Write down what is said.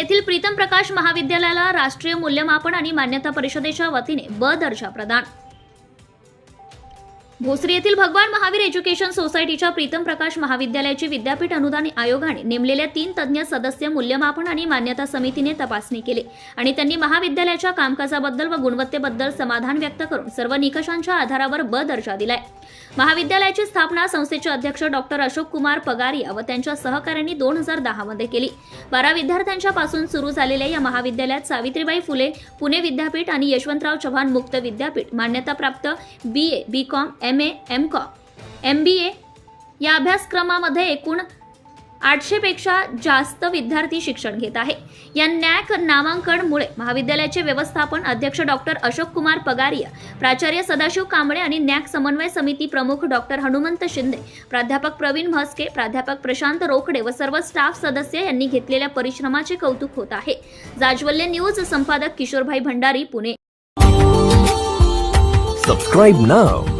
येथील प्रीतम प्रकाश महाविद्यालयाला राष्ट्रीय मूल्यमापन आणि मान्यता परिषदेच्या वतीने ब दर्जा प्रदान. भोसरी येथील भगवान महावीर एज्युकेशन सोसायटीच्या प्रीतम प्रकाश महाविद्यालयाची विद्यापीठ अनुदान आयोगाने नेमलेल्या तीन तज्ज्ञ सदस्य मूल्यमापन आणि मान्यता समितीने तपासणी केली आणि त्यांनी महाविद्यालयाच्या कामकाजाबद्दल व गुणवत्तेबद्दल समाधान व्यक्त करून सर्व निकषांच्या आधारावर ब दर्जा दिलाय. महाविद्यालयाची स्थापना संस्थेचे अध्यक्ष डॉक्टर अशोक कुमार पगारिया व त्यांच्या सहकाऱ्यांनी दोन हजार दहामध्ये केली. बारा विद्यार्थ्यांच्या पासून सुरू झालेल्या या महाविद्यालयात सावित्रीबाई फुले पुणे विद्यापीठ आणि यशवंतराव चव्हाण मुक्त विद्यापीठ मान्यताप्राप्त B A B com M A M com M B A या अभ्यासक्रमामध्ये एकूण आठशेपेक्षा जास्त विद्यार्थी शिक्षण घेत आहे. या नॅक नामांकनमुळे महाविद्यालयाचे व्यवस्थापन अध्यक्ष डॉक्टर अशोक कुमार पगारिया प्राचार्य सदाशिव कांबळे आणि नॅक समन्वय समिती प्रमुख डॉक्टर हनुमंत शिंदे प्राध्यापक प्रवीण म्हस्के प्राध्यापक प्रशांत रोकडे व सर्व स्टाफ सदस्य यांनी घेतलेल्या परिश्रमाचे कौतुक होत आहे. जाजवल्य न्यूज संपादक किशोरभाई भंडारी पुणे. सबस्क्राईब नाव